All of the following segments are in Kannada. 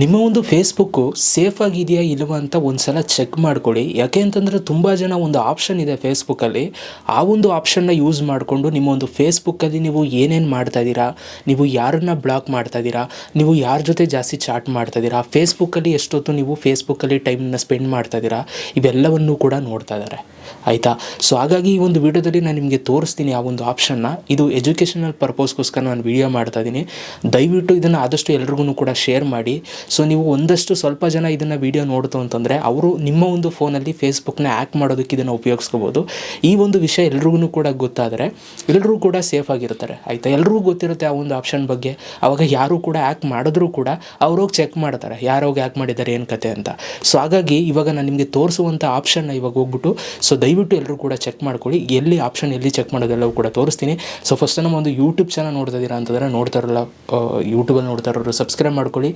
ನಿಮ್ಮ ಒಂದು ಫೇಸ್ಬುಕ್ಕು ಸೇಫ್ ಆಗಿದೆಯಾ ಇಲ್ವಾ ಅಂತ ಒಂದ್ಸಲ ಚೆಕ್ ಮಾಡ್ಕೊಳ್ಳಿ. ಯಾಕೆ ಅಂತಂದರೆ ತುಂಬ ಜನ ಒಂದು ಆಪ್ಷನ್ ಇದೆ ಫೇಸ್ಬುಕ್ಕಲ್ಲಿ ಆ ಒಂದು ಆಪ್ಷನ್ನ ಯೂಸ್ ಮಾಡಿಕೊಂಡು ನಿಮ್ಮ ಒಂದು ಫೇಸ್ಬುಕ್ಕಲ್ಲಿ ನೀವು ಏನೇನು ಮಾಡ್ತಾ ಇದ್ದೀರಾ, ನೀವು ಯಾರನ್ನ ಬ್ಲಾಕ್ ಮಾಡ್ತಾ ಇದ್ದೀರಾ, ನೀವು ಯಾರ ಜೊತೆ ಜಾಸ್ತಿ ಚಾಟ್ ಮಾಡ್ತಾ ಇದ್ದೀರಾ ಫೇಸ್ಬುಕ್ಕಲ್ಲಿ ಎಷ್ಟೊತ್ತು ನೀವು ಫೇಸ್ಬುಕ್ಕಲ್ಲಿ ಟೈಮನ್ನ ಸ್ಪೆಂಡ್ ಮಾಡ್ತಾ ಇದ್ದೀರಾ, ಇವೆಲ್ಲವನ್ನೂ ಕೂಡ ನೋಡ್ತಾ ಇದ್ದಾರೆ. ಆಯಿತಾ? ಸೊ ಹಾಗಾಗಿ ಈ ಒಂದು ವಿಡಿಯೋದಲ್ಲಿ ನಾನು ನಿಮಗೆ ತೋರಿಸ್ತೀನಿ ಆ ಒಂದು ಆಪ್ಷನ್ನ ಇದು ಎಜುಕೇಷನಲ್ ಪರ್ಪೋಸ್ಗೋಸ್ಕರ ನಾನು ವಿಡಿಯೋ ಮಾಡ್ತಾ ಇದ್ದೀನಿ. ದಯವಿಟ್ಟು ಇದನ್ನು ಆದಷ್ಟು ಎಲ್ರಿಗೂ ಕೂಡ ಶೇರ್ ಮಾಡಿ. ಸೊ ನೀವು ಒಂದಷ್ಟು ಸ್ವಲ್ಪ ಜನ ಇದನ್ನು ವಿಡಿಯೋ ನೋಡ್ತು ಅಂತಂದರೆ ಅವರು ನಿಮ್ಮ ಒಂದು ಫೋನಲ್ಲಿ ಫೇಸ್ಬುಕ್ನ ಆ್ಯಕ್ ಮಾಡೋದಕ್ಕೆ ಇದನ್ನು ಉಪಯೋಗಿಸ್ಕೋಬೋದು. ಈ ಒಂದು ವಿಷಯ ಎಲ್ರಿಗೂ ಕೂಡ ಗೊತ್ತಾದರೆ ಎಲ್ಲರೂ ಕೂಡ ಸೇಫ್ ಆಗಿರ್ತಾರೆ, ಆಯಿತಾ? ಎಲ್ರಿಗೂ ಗೊತ್ತಿರುತ್ತೆ ಆ ಒಂದು ಆಪ್ಷನ್ ಬಗ್ಗೆ. ಅವಾಗ ಯಾರು ಕೂಡ ಆ್ಯಕ್ ಮಾಡಿದ್ರೂ ಕೂಡ ಅವ್ರೋಗಿ ಚೆಕ್ ಮಾಡ್ತಾರೆ ಯಾರೋಗಿ ಆ್ಯಕ್ ಮಾಡಿದ್ದಾರೆ, ಏನು ಕತೆ ಅಂತ. ಸೊ ಹಾಗಾಗಿ ಇವಾಗ ನಾನು ನಿಮಗೆ ತೋರಿಸುವಂಥ ಆಪ್ಷನ್ನ ಇವಾಗ ಹೋಗ್ಬಿಟ್ಟು ಸೊ ದಯವಿಟ್ಟು ಎಲ್ಲರೂ ಕೂಡ ಚೆಕ್ ಮಾಡ್ಕೊಳ್ಳಿ. ಎಲ್ಲಿ ಆಪ್ಷನ್ ಎಲ್ಲಿ ಚೆಕ್ ಮಾಡೋದೆಲ್ಲವೂ ಕೂಡ ತೋರಿಸ್ತೀನಿ. ಸೊ ಫಸ್ಟ್ ನಮ್ಮ ಒಂದು ಯೂಟ್ಯೂಬ್ ಚಾನಲ್ ನೋಡ್ತಾ ಇದ್ದೀರಾ ಅಂತಂದರೆ ನೋಡ್ತಾ ಇರಲ್ಲ ಯೂಟ್ಯೂಬಲ್ಲಿ ನೋಡ್ತಾ ಇರೋರು ಸಬ್ಸ್ಕ್ರೈಬ್ ಮಾಡ್ಕೊಳ್ಳಿ.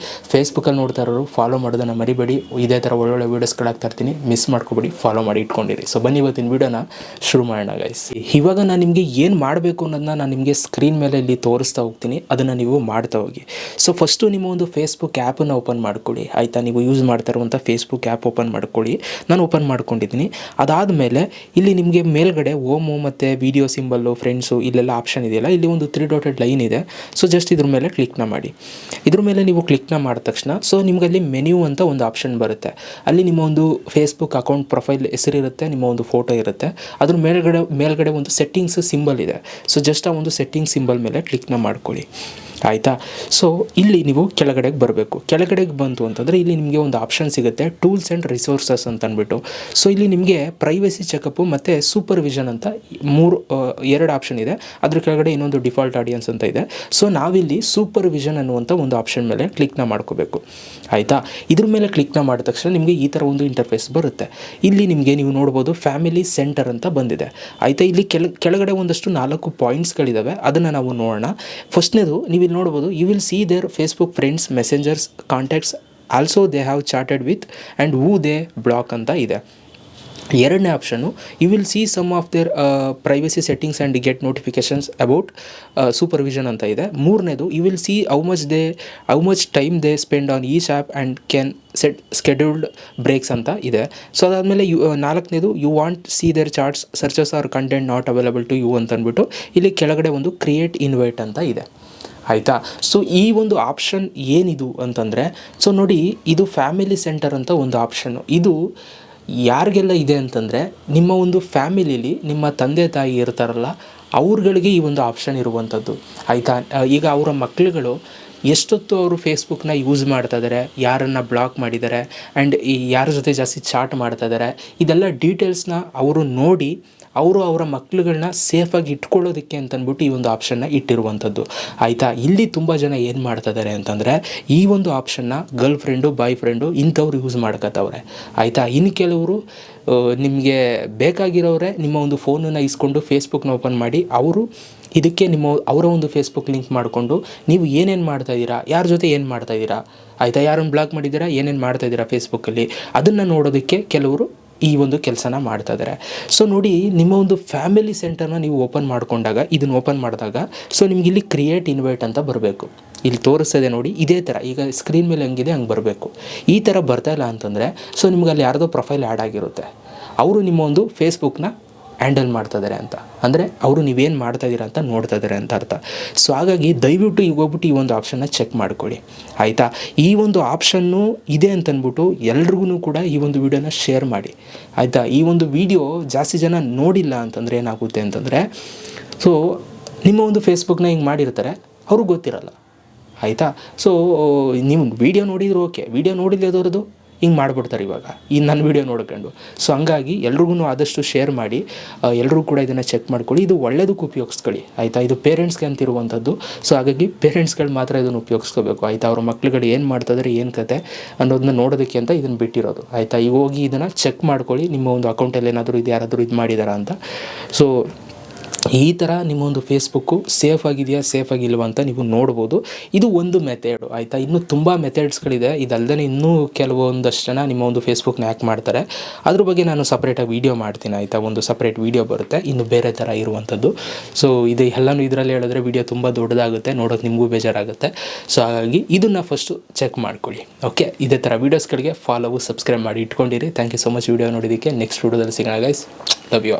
ಫೇಸ್ಬುಕ್ಕಲ್ಲಿ ನೋಡ್ತಾ ಇರೋರು ಫಾಲೋ ಮಾಡೋದನ್ನು ಮರಿಬೇಡಿ. ಇದೇ ಥರ ಒಳ್ಳೊಳ್ಳೆ ವೀಡಿಯೋಸ್ಗಳಾಗ್ತಾ ಇರ್ತೀನಿ. ಮಿಸ್ ಮಾಡ್ಕೊಬೇಡಿ ಫಾಲೋ ಮಾಡಿ ಇಟ್ಕೊಂಡಿರಿ. ಸೊ ಬನ್ನಿ ಇವತ್ತಿನ ವೀಡಿಯೋನ ಶುರು ಮಾಡೋಣ ಗೈಸ್ ಇವಾಗ ನಾನು ನಿಮಗೆ ಏನು ಮಾಡಬೇಕು ಅನ್ನೋದನ್ನ ನಾನು ನಿಮಗೆ ಸ್ಕ್ರೀನ್ ಮೇಲೆ ಇಲ್ಲಿ ತೋರಿಸ್ತಾ ಹೋಗ್ತೀನಿ. ಅದನ್ನು ನೀವು ಮಾಡ್ತಾ ಹೋಗಿ. ಸೊ ಫಸ್ಟು ನಿಮ್ಮ ಒಂದು ಫೇಸ್ಬುಕ್ ಆ್ಯಪನ್ನು ಓಪನ್ ಮಾಡ್ಕೊಳ್ಳಿ. ಆಯಿತಾ? ನೀವು ಯೂಸ್ ಮಾಡ್ತಾ ಇರುವಂಥ ಫೇಸ್ಬುಕ್ ಆ್ಯಪ್ ಓಪನ್ ಮಾಡ್ಕೊಳ್ಳಿ. ನಾನು ಓಪನ್ ಮಾಡ್ಕೊಂಡಿದ್ದೀನಿ. ಅದಾದಮೇಲೆ ಇಲ್ಲಿ ನಿಮಗೆ ಮೇಲ್ಗಡೆ ಓಮು ಮತ್ತು ವಿಡಿಯೋ ಸಿಂಬಲ್ಲು ಫ್ರೆಂಡ್ಸು ಇಲ್ಲೆಲ್ಲ ಆಪ್ಷನ್ ಇದೆಯಲ್ಲ? ಇಲ್ಲಿ ಒಂದು ತ್ರೀ ಡಾಟೆಡ್ ಲೈನ್ ಇದೆ. ಸೊ ಜಸ್ಟ್ ಇದ್ರ ಮೇಲೆ ಕ್ಲಿಕ್ನ ಮಾಡಿ. ಇದ್ರ ಮೇಲೆ ನೀವು ಕ್ಲಿಕ್ನ ಮಾಡಿದ ತಕ್ಷಣ ಸೊ ನಿಮ್ಗೆ ಅಲ್ಲಿ ಮೆನ್ಯೂ ಅಂತ ಒಂದು ಆಪ್ಷನ್ ಬರುತ್ತೆ. ಅಲ್ಲಿ ನಿಮ್ಮ ಒಂದು ಫೇಸ್ಬುಕ್ ಅಕೌಂಟ್ ಪ್ರೊಫೈಲ್ ಹೆಸರಿರುತ್ತೆ, ನಿಮ್ಮ ಒಂದು ಫೋಟೋ ಇರುತ್ತೆ. ಅದ್ರ ಮೇಲ್ಗಡೆ ಮೇಲ್ಗಡೆ ಒಂದು ಸೆಟ್ಟಿಂಗ್ಸ್ ಸಿಂಬಲ್ ಇದೆ. ಸೊ ಜಸ್ಟ್ ಆ ಒಂದು ಸೆಟ್ಟಿಂಗ್ ಸಿಂಬಲ್ ಮೇಲೆ ಕ್ಲಿಕ್ನ ಮಾಡ್ಕೊಳ್ಳಿ. ಆಯಿತಾ? ಸೊ ಇಲ್ಲಿ ನೀವು ಕೆಳಗಡೆಗೆ ಬರಬೇಕು. ಕೆಳಗಡೆಗೆ ಬಂತು ಅಂತಂದರೆ ಇಲ್ಲಿ ನಿಮಗೆ ಒಂದು ಆಪ್ಷನ್ ಸಿಗುತ್ತೆ ಟೂಲ್ಸ್ ಆ್ಯಂಡ್ ರಿಸೋರ್ಸಸ್ ಅಂತ ಅಂದ್ಬಿಟ್ಟು. ಸೊ ಇಲ್ಲಿ ನಿಮಗೆ ಪ್ರೈವಸಿ ಚೆಕಪ್ಪು ಮತ್ತು ಸೂಪರ್ವಿಷನ್ ಅಂತ ಮೂರು ಎರಡು ಆಪ್ಷನ್ ಇದೆ. ಅದ್ರ ಕೆಳಗಡೆ ಇನ್ನೊಂದು ಡಿಫಾಲ್ಟ್ ಆಡಿಯನ್ಸ್ ಅಂತ ಇದೆ. ಸೊ ನಾವಿಲ್ಲಿ ಸೂಪರ್ವಿಷನ್ ಅನ್ನುವಂಥ ಒಂದು ಆಪ್ಷನ್ ಮೇಲೆ ಕ್ಲಿಕ್ನ ಮಾಡ್ಕೋಬೇಕು. ಆಯಿತಾ? ಇದ್ರ ಮೇಲೆ ಕ್ಲಿಕ್ನ ಮಾಡಿದ ತಕ್ಷಣ ನಿಮಗೆ ಈ ಥರ ಒಂದು ಇಂಟರ್ಫೇಸ್ ಬರುತ್ತೆ. ಇಲ್ಲಿ ನಿಮಗೆ ನೀವು ನೋಡ್ಬೋದು ಫ್ಯಾಮಿಲಿ ಸೆಂಟರ್ ಅಂತ ಬಂದಿದೆ. ಆಯಿತಾ? ಇಲ್ಲಿ ಕೆಳ, ಕೆಳಗಡೆ ಒಂದಷ್ಟು ನಾಲ್ಕು ಪಾಯಿಂಟ್ಸ್ಗಳಿದ್ದಾವೆ ಅದನ್ನು ನಾವು ನೋಡೋಣ. ಫಸ್ಟ್ನೇದು ನೀವು ನೋಡ್ಬೋದು. You will see their Facebook friends messengers contacts also they have chatted with and who they block ಅಂತ ಇದೆ. ಎರಡನೇ option you will see some of their privacy settings and get notifications about supervision ಅಂತ ಇದೆ. ಮೂರನೇದು you will see how much they how much time they spend on each app and can set scheduled breaks ಅಂತ ಇದೆ. ಸೊ ಅದಾದಮೇಲೆ ಯು ನಾಲ್ಕನೇದು you want see their chats searches or content not available to you ಅಂತ ಅಂದ್ಬಿಟ್ಟು ಇಲ್ಲಿ ಕೆಳಗಡೆ ಒಂದು ಕ್ರಿಯೇಟ್ ಇನ್ವೈಟ್ ಅಂತ ಇದೆ. ಆಯಿತಾ? ಸೊ ಈ ಒಂದು ಆಪ್ಷನ್ ಏನಿದು ಅಂತಂದರೆ ಸೊ ನೋಡಿ, ಇದು ಫ್ಯಾಮಿಲಿ ಸೆಂಟರ್ ಅಂತ ಒಂದು ಆಪ್ಷನ್ನು ಇದು ಯಾರಿಗೆಲ್ಲ ಇದೆ ಅಂತಂದರೆ, ನಿಮ್ಮ ಒಂದು ಫ್ಯಾಮಿಲಿಲಿ ನಿಮ್ಮ ತಂದೆ ತಾಯಿ ಇರ್ತಾರಲ್ಲ, ಅವ್ರುಗಳಿಗೆ ಈ ಒಂದು ಆಪ್ಷನ್ ಇರುವಂಥದ್ದು ಆಯಿತಾ? ಈಗ ಅವರ ಮಕ್ಕಳುಗಳು ಎಷ್ಟೊತ್ತು ಅವರು ಫೇಸ್ಬುಕ್ನ ಯೂಸ್ ಮಾಡ್ತಾ ಇದ್ದಾರೆ ಯಾರನ್ನು ಬ್ಲಾಕ್ ಮಾಡಿದ್ದಾರೆ ಆ್ಯಂಡ್ ಈ ಯಾರ ಜೊತೆ ಜಾಸ್ತಿ ಚಾಟ್ ಮಾಡ್ತಾ ಇದ್ದಾರೆ ಇದೆಲ್ಲ ಡೀಟೇಲ್ಸ್ನ ಅವರು ನೋಡಿ ಅವರು ಅವರ ಮಕ್ಕಳುಗಳನ್ನ ಸೇಫಾಗಿ ಇಟ್ಕೊಳ್ಳೋದಕ್ಕೆ ಅಂತಂದ್ಬಿಟ್ಟು ಈ ಒಂದು ಆಪ್ಷನ್ನ ಇಟ್ಟಿರುವಂಥದ್ದು. ಆಯಿತಾ? ಇಲ್ಲಿ ತುಂಬ ಜನ ಏನು ಮಾಡ್ತಾ ಇದ್ದಾರೆ ಅಂತಂದರೆ, ಈ ಒಂದು ಆಪ್ಷನ್ನ ಗರ್ಲ್ ಫ್ರೆಂಡು ಬಾಯ್ ಫ್ರೆಂಡು ಇಂಥವ್ರು ಯೂಸ್ ಮಾಡ್ಕೊತವ್ರೆ ಆಯಿತಾ? ಇನ್ನು ಕೆಲವರು ನಿಮಗೆ ಬೇಕಾಗಿರೋರೆ ನಿಮ್ಮ ಒಂದು ಫೋನನ್ನು ಇಸ್ಕೊಂಡು ಫೇಸ್ಬುಕ್ನ ಓಪನ್ ಮಾಡಿ, ಅವರು ಇದಕ್ಕೆ ನಿಮ್ಮ ಅವರ ಒಂದು ಫೇಸ್ಬುಕ್ ಲಿಂಕ್ ಮಾಡಿಕೊಂಡು ನೀವು ಏನೇನು ಮಾಡ್ತಾ ಇದ್ದೀರಾ, ಯಾರ ಜೊತೆ ಏನು ಮಾಡ್ತಾ ಇದ್ದೀರಾ, ಆಯಿತಾ? ಯಾರನ್ನು ಬ್ಲಾಕ್ ಮಾಡಿದ್ದೀರಾ, ಏನೇನು ಮಾಡ್ತಾ ಇದ್ದೀರಾ ಫೇಸ್ಬುಕ್ಕಲ್ಲಿ ಅದನ್ನು ನೋಡೋದಕ್ಕೆ ಕೆಲವರು ಈ ಒಂದು ಕೆಲಸನ ಮಾಡ್ತಾ ಇದ್ದಾರೆ ಸೊ ನೋಡಿ, ನಿಮ್ಮ ಒಂದು ಫ್ಯಾಮಿಲಿ ಸೆಂಟರ್ನ ನೀವು ಓಪನ್ ಮಾಡಿಕೊಂಡಾಗ, ಇದನ್ನು ಓಪನ್ ಮಾಡಿದಾಗ ಸೊ ನಿಮ್ಗೆ ಇಲ್ಲಿ ಕ್ರಿಯೇಟ್ ಇನ್ವೈಟ್ ಅಂತ ಬರಬೇಕು. ಇಲ್ಲಿ ತೋರಿಸ್ತದೆ ನೋಡಿ, ಇದೇ ಥರ ಈಗ ಸ್ಕ್ರೀನ್ ಮೇಲೆ ಹೆಂಗಿದೆ, ಹಂಗೆ ಬರಬೇಕು. ಈ ಥರ ಬರ್ತಾ ಇಲ್ಲ ಅಂತಂದರೆ ಸೊ ನಿಮ್ಗೆ ಅಲ್ಲಿ ಯಾರ್ದೋ ಪ್ರೊಫೈಲ್ ಆ್ಯಡ್ ಆಗಿರುತ್ತೆ. ಅವರು ನಿಮ್ಮ ಒಂದು ಫೇಸ್ಬುಕ್ನ ಹ್ಯಾಂಡಲ್ ಮಾಡ್ತಾ ಇದ್ದಾರೆ ಅಂತ. ಅಂದರೆ ಅವರು ನೀವೇನು ಮಾಡ್ತಾ ಇದ್ದೀರಾ ಅಂತ ನೋಡ್ತಾ ಇದ್ದಾರೆ ಅಂತ ಅರ್ಥ. ಸೊ ಹಾಗಾಗಿ ದಯವಿಟ್ಟು ಈಗ ಹೋಗ್ಬಿಟ್ಟು ಈ ಒಂದು ಆಪ್ಷನ್ನ ಚೆಕ್ ಮಾಡ್ಕೊಳ್ಳಿ. ಆಯಿತಾ? ಈ ಒಂದು ಆಪ್ಷನ್ನು ಇದೆ ಅಂತ ಅಂದ್ಬಿಟ್ಟು ಎಲ್ರಿಗೂ ಕೂಡ ಈ ಒಂದು ವಿಡಿಯೋನ ಶೇರ್ ಮಾಡಿ. ಆಯಿತಾ? ಈ ಒಂದು ವಿಡಿಯೋ ಜಾಸ್ತಿ ಜನ ನೋಡಿಲ್ಲ ಅಂತಂದರೆ ಏನಾಗುತ್ತೆ ಅಂತಂದರೆ ಸೊ ನಿಮ್ಮ ಒಂದು ಫೇಸ್ಬುಕ್ನ ಹಿಂಗೆ ಮಾಡಿರ್ತಾರೆ, ಅವ್ರಿಗೆ ಗೊತ್ತಿರಲ್ಲ. ಆಯಿತಾ? ಸೊ ನೀವು ವಿಡಿಯೋ ನೋಡಿದ್ರು ಓಕೆ ವಿಡಿಯೋ ವೀಡಿಯೋ ನೋಡಿಲ್ಲದವ್ರದ್ದು ಹಿಂಗೆ ಮಾಡಿಬಿಡ್ತಾರೆ ಇವಾಗ. ಈ ನನ್ನ ವೀಡಿಯೋ ನೋಡ್ಕೊಂಡು. ಸೊ ಹಂಗಾಗಿ ಎಲ್ರಿಗೂ ಆದಷ್ಟು ಶೇರ್ ಮಾಡಿ. ಎಲ್ಲರೂ ಕೂಡ ಇದನ್ನು ಚೆಕ್ ಮಾಡ್ಕೊಳ್ಳಿ. ಇದು ಒಳ್ಳೇದಕ್ಕೆ ಉಪಯೋಗಿಸ್ಕೊಳ್ಳಿ. ಆಯಿತಾ? ಇದು ಪೇರೆಂಟ್ಸ್ಗೆ ಅಂತಿರುವಂಥದ್ದು. ಸೊ ಹಾಗಾಗಿ ಪೇರೆಂಟ್ಸ್ಗಳು ಮಾತ್ರ ಇದನ್ನು ಉಪಯೋಗಿಸ್ಕೋಬೇಕು. ಆಯಿತಾ? ಅವ್ರ ಮಕ್ಳುಗಳು ಏನು ಮಾಡ್ತಿದ್ರೆ, ಏನು ಕತೆ ಅನ್ನೋದನ್ನ ನೋಡೋದಕ್ಕೆ ಅಂತ ಇದನ್ನು ಬಿಟ್ಟಿರೋದು. ಆಯಿತಾ? ಈಗ ಹೋಗಿ ಇದನ್ನು ಚೆಕ್ ಮಾಡ್ಕೊಳ್ಳಿ. ನಿಮ್ಮ ಒಂದು ಅಕೌಂಟಲ್ಲಿ ಏನಾದರೂ ಇದು ಯಾರಾದರೂ ಇದು ಮಾಡಿದಾರಾ ಅಂತ. ಸೊ ಈ ಥರ ನಿಮ್ಮ ಒಂದು ಫೇಸ್ಬುಕ್ಕು ಸೇಫ್ ಆಗಿದೆಯಾ ಸೇಫ್ ಆಗಿಲ್ವಾ ಅಂತ ನೀವು ನೋಡ್ಬೋದು. ಇದು ಒಂದು ಮೆಥಡು ಆಯಿತಾ? ಇನ್ನೂ ತುಂಬ ಮೆಥಡ್ಸ್ಗಳಿದೆ ಇದಲ್ಲದೆ ಇನ್ನೂ ಕೆಲವೊಂದಷ್ಟು ಜನ ನಿಮ್ಮ ಒಂದು ಫೇಸ್ಬುಕ್ನ ಹ್ಯಾಕ್ ಮಾಡ್ತಾರೆ. ಅದ್ರ ಬಗ್ಗೆ ನಾನು ಸಪ್ರೇಟಾಗಿ ವೀಡಿಯೋ ಮಾಡ್ತೀನಿ, ಆಯಿತಾ? ಒಂದು ಸಪ್ರೇಟ್ ವೀಡಿಯೋ ಬರುತ್ತೆ. ಇನ್ನು ಬೇರೆ ಥರ ಇರುವಂಥದ್ದು. ಸೊ ಇದು ಎಲ್ಲನೂ ಇದರಲ್ಲಿ ಹೇಳಿದ್ರೆ ವೀಡಿಯೋ ತುಂಬ ದೊಡ್ಡದಾಗುತ್ತೆ. ನೋಡೋಕೆ ನಿಮಗೂ ಬೇಜಾರಾಗುತ್ತೆ. ಸೊ ಹಾಗಾಗಿ ಇದನ್ನು ಫಸ್ಟು ಚೆಕ್ ಮಾಡ್ಕೊಳ್ಳಿ. ಓಕೆ ಇದೇ ಥರ ವೀಡಿಯೋಸ್ಗಳಿಗೆ ಫಾಲೋವು ಸಬ್ಸ್ಕ್ರೈಬ್ ಮಾಡಿ ಇಟ್ಕೊಂಡಿರಿ. Thank you so much video ನೋಡಿದ್ದಕ್ಕೆ ನೆಕ್ಸ್ಟ್ ವೀಡಿಯೋದಲ್ಲಿ ಸಿಗೋಣ ಗೈಸ್ ಲವ್ ಯು